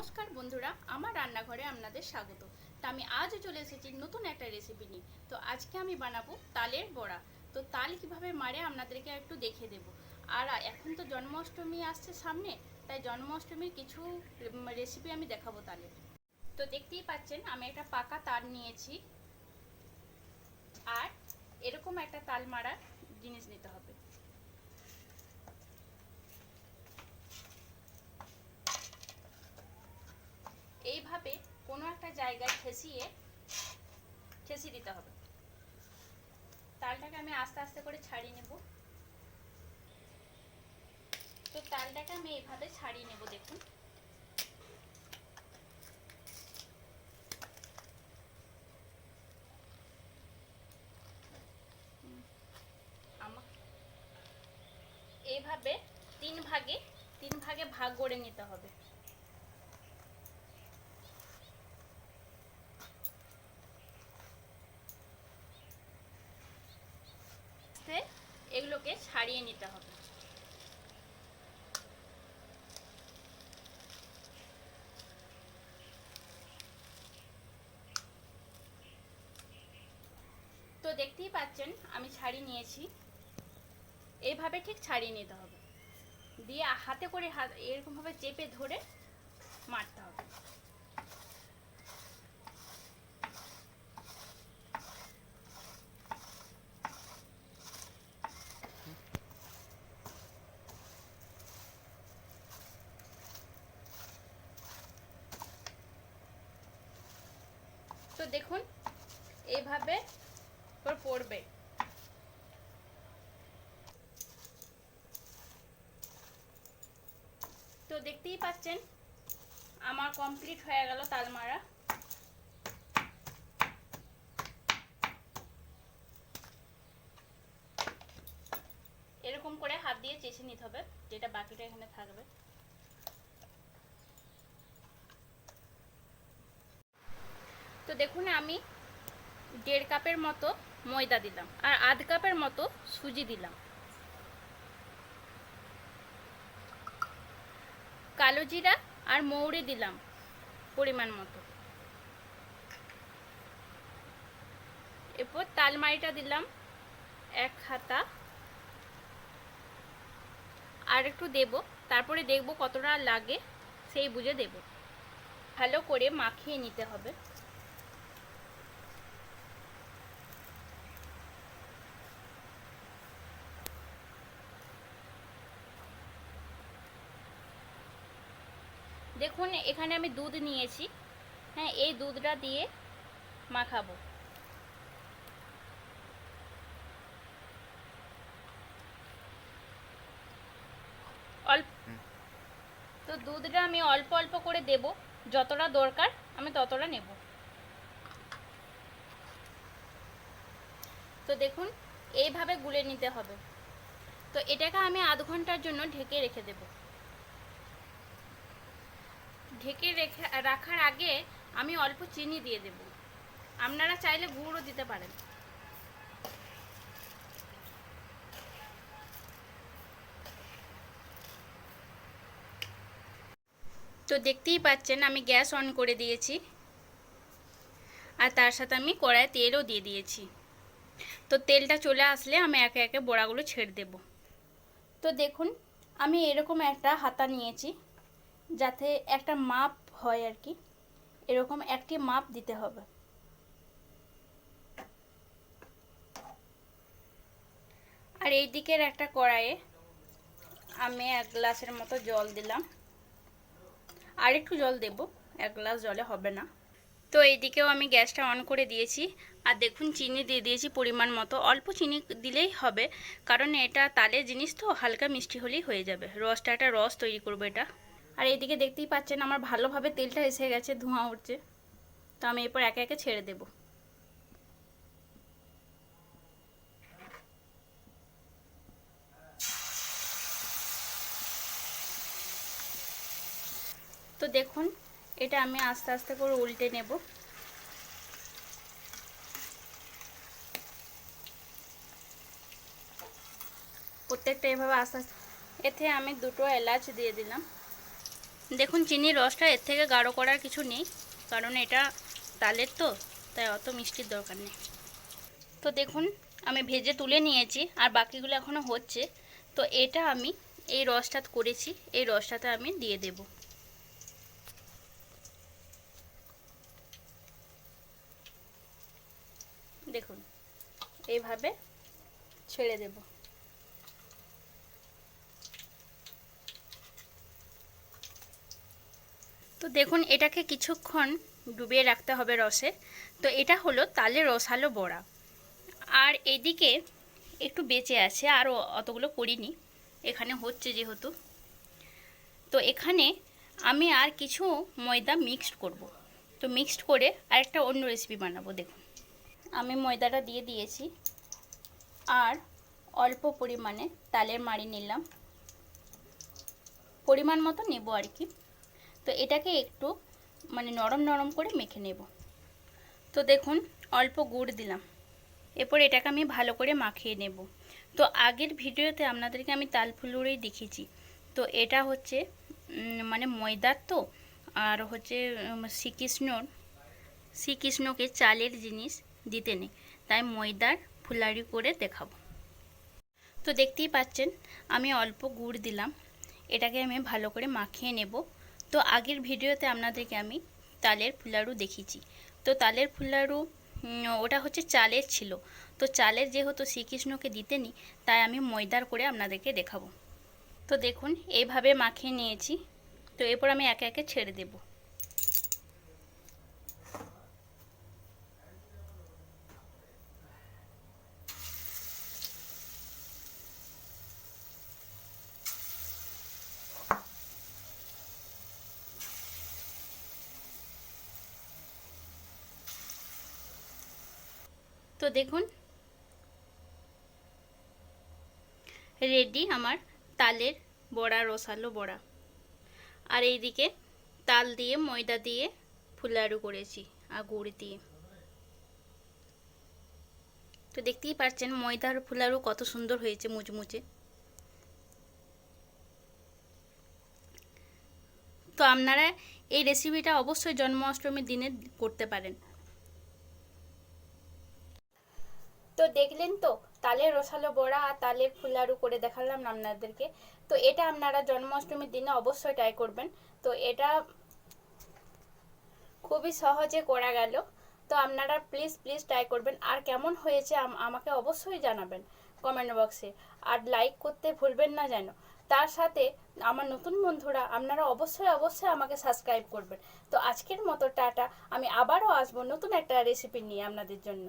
নমস্কার বন্ধুরা, আমার রান্নাঘরে আপনাদের স্বাগত। তো আমি আজ চলে এসেছি নতুন একটা রেসিপি নিয়ে। তো আজকে আমি বানাবো তালের বড়া। তো তাল কীভাবে মারে আপনাদেরকে একটু দেখে দেব। আর এখন তো জন্মাষ্টমী আসছে সামনে, তাই জন্মাষ্টমীর কিছু রেসিপি আমি দেখাবো তালের তো দেখতেই পাচ্ছেন, আমি একটা পাকা তাল নিয়েছি। আর এরকম একটা তাল মারার জিনিস নিতে হবে এইভাবে কোনো একটা জায়গায় ঠেসিয়ে ঠেসিয়ে দিতে হবে। তালটাকে আমি আস্তে আস্তে করে ছাড়িয়ে নেব। তো তালটাকে আমি এইভাবে ছাড়িয়ে নেব, দেখুন। এইভাবে তিন ভাগে তিন ভাগে ভাগ করে নিতে হবে। এগুলোকে ছাড়িয়ে নিতে হবে। তো দেখতেই পাচ্ছেন, আমি ছাড়িয়ে নিয়েছি। এইভাবে ঠিক ছাড়িয়ে নিতে হবে। দিয়ে হাতে করে হাত এরকমভাবে চেপে ধরে মারতে হবে। তো দেখুন, এইভাবে পড়বে। তো দেখতেই পাচ্ছেন, আমার কমপ্লিট হয়ে গেল তালমারা। এরকম করে হাত দিয়ে চেষে নিতে হবে, যেটা বাকিটা এখানে থাকবে। তো দেখুন, আমি দেড় কাপের মতো ময়দা দিলাম আর আধ কাপের মতো সুজি দিলাম। কালো জিরা আর মৌরি দিলাম পরিমাণ মতো। এরপর তালমারিটা দিলাম এক হাতা। আর একটু দেব, তারপরে দেখব কতটা লাগে, সেই বুঝে দেব। ভালো করে মাখিয়ে নিতে হবে। দেখুন এখানে আমি দুধ নিয়েছি। হ্যাঁ এই দুধটা দিয়ে মাখাবো। অল্প তো দুধটা আমি অল্প অল্প করে দেব। যতটা দরকার আমি ততটা নেব। তো দেখুন এইভাবে গুলে নিতে হবে। তো এটাকে আমি আধ ঘণ্টার জন্য ঢেকে রেখে দেবো। ঢেকে রেখে, রাখার আগে আমি অল্প চিনি দিয়ে দেব। আপনারা চাইলে গুঁড়ও দিতে পারেন। তো দেখতেই পাচ্ছেন, আমি গ্যাস অন করে দিয়েছি। আর তার সাথে আমি কড়ায় তেলও দিয়ে দিয়েছি। তো তেলটা চলে আসলে আমি একে একে বড়াগুলো ছেড়ে দেব। তো দেখুন, আমি এরকম একটা হাতা নিয়েছি। যাতে একটা মাপ হয় আর কি। এরকম একটি মাপ দিতে হবে। আর এই দিকের একটা কড়াইয়ে আমি এক গ্লাসের মতো জল দিলাম। আর একটু জল দেব, এক গ্লাস জলে হবে না। তো এইদিকেও আমি গ্যাসটা অন করে দিয়েছি। আর দেখুন, চিনি দিয়ে দিয়েছি পরিমাণ মতো। অল্প চিনি দিলেই হবে, কারণ এটা তালে জিনিস তো, হালকা মিষ্টি হলেই হয়ে যাবে। রসটা একটা রস তৈরি করব এটা। আর এইদিকে দেখতেই পাচ্ছেন আমার ভালোভাবে তেলটা এসে গেছে, ধোঁয়া উঠছে। তো আমি এরপর একে একে ছেড়ে দেব। তো দেখুন, এটা আমি আস্তে আস্তে করে উল্টে নেব। প্রত্যেকটা এভাবে আস্তে আস্তে এতে আমি দুটো এলাচ দিয়ে দিলাম। দেখুন, চিনির রসটা এর থেকে গাঢ় করার কিছু নেই, কারণ এটা তালের তো, তাই অত মিষ্টির দরকার নেই। তো দেখুন, আমি ভেজে তুলে নিয়েছি, আর বাকিগুলো এখনও হচ্ছে। তো এটা আমি এই রসটা করেছি, এই রসটাতে আমি দিয়ে দেব। দেখুন, এইভাবে ছেড়ে দেব। তো দেখুন, এটাকে কিছুক্ষণ ডুবিয়ে রাখতে হবে রসে। তো এটা হলো তালের রসালো বড়া। আর এদিকে একটু বেঁচে আছে, আর অতগুলো করিনি। এখানে হচ্ছে যেহেতু। তো এখানে আমি আর কিছু ময়দা মিক্সড করব। তো মিক্সড করে আরেকটা অন্য রেসিপি বানাবো, দেখুন। আমি ময়দাটা দিয়ে দিয়েছি। আর অল্প পরিমাণে তালের মাড়ি নিলাম। পরিমাণ মতো নেব আর কি। তো এটাকে একটু মানে নরম নরম করে মেখে নেব। তো দেখুন, অল্প গুড় দিলাম। এরপর এটাকে আমি ভালো করে মাখিয়ে নেব। তো আগের ভিডিওতে আপনাদেরকে আমি তাল ফুলুরেই দেখিয়েছি। তো এটা হচ্ছে মানে ময়দার তো, আর হচ্ছে শ্রীকৃষ্ণর শ্রীকৃষ্ণকে চালের জিনিস দিতে নেই। তাই ময়দার ফুলারি করে দেখাবো। তো দেখতেই পাচ্ছেন, আমি অল্প গুড় দিলাম। এটাকে আমি ভালো করে মাখিয়ে নেব। তো আগের ভিডিওতে আপনাদেরকে আমি তালের ফুলারু দেখিয়েছি। তো তালের ফুলারু ওটা হচ্ছে চালের ছিল। তো চালের যেহেতু শ্রীকৃষ্ণকে দিতেনি, তাই আমি ময়দার করে আপনাদেরকে দেখাবো। তো দেখুন এইভাবে মাখিয়ে নিয়েছি। তো এরপর আমি একে একে ছেড়ে দেব। তো দেখুন। রেডি আমার তালের বড়া, রসালো বড়া। আর এইদিকে তাল দিয়ে, ময়দা দিয়ে ফুলারু করেছি আর গুড় দিয়ে। তো দেখতেই পাচ্ছেন ময়দার ফুলারু কত সুন্দর হয়েছে মুচমুচে। তো আপনারা এই রেসিপিটা অবশ্যই জন্মাষ্টমীর দিনে করতে পারেন। তো দেখলেন তো? তালের রসালো বড়া আর তালের ফুলারু করে দেখালাম আপনাদেরকে। তো এটা আপনারা জন্মাষ্টমীর দিনে অবশ্যই ট্রাই করবেন। তো এটা খুবই সহজে করা গেল। তো আপনারা প্লিজ প্লিজ ট্রাই করবেন। আর কেমন হয়েছে আমাকে অবশ্যই জানাবেন কমেন্ট বক্সে আর লাইক করতে ভুলবেন না যেন। তার সাথে আমার নতুন বন্ধুরা, আপনারা অবশ্যই অবশ্যই আমাকে সাবস্ক্রাইব করবেন। তো আজকের মতো টাটা। আমি আবারও আসব নতুন একটা রেসিপি নিয়ে আপনাদের জন্য।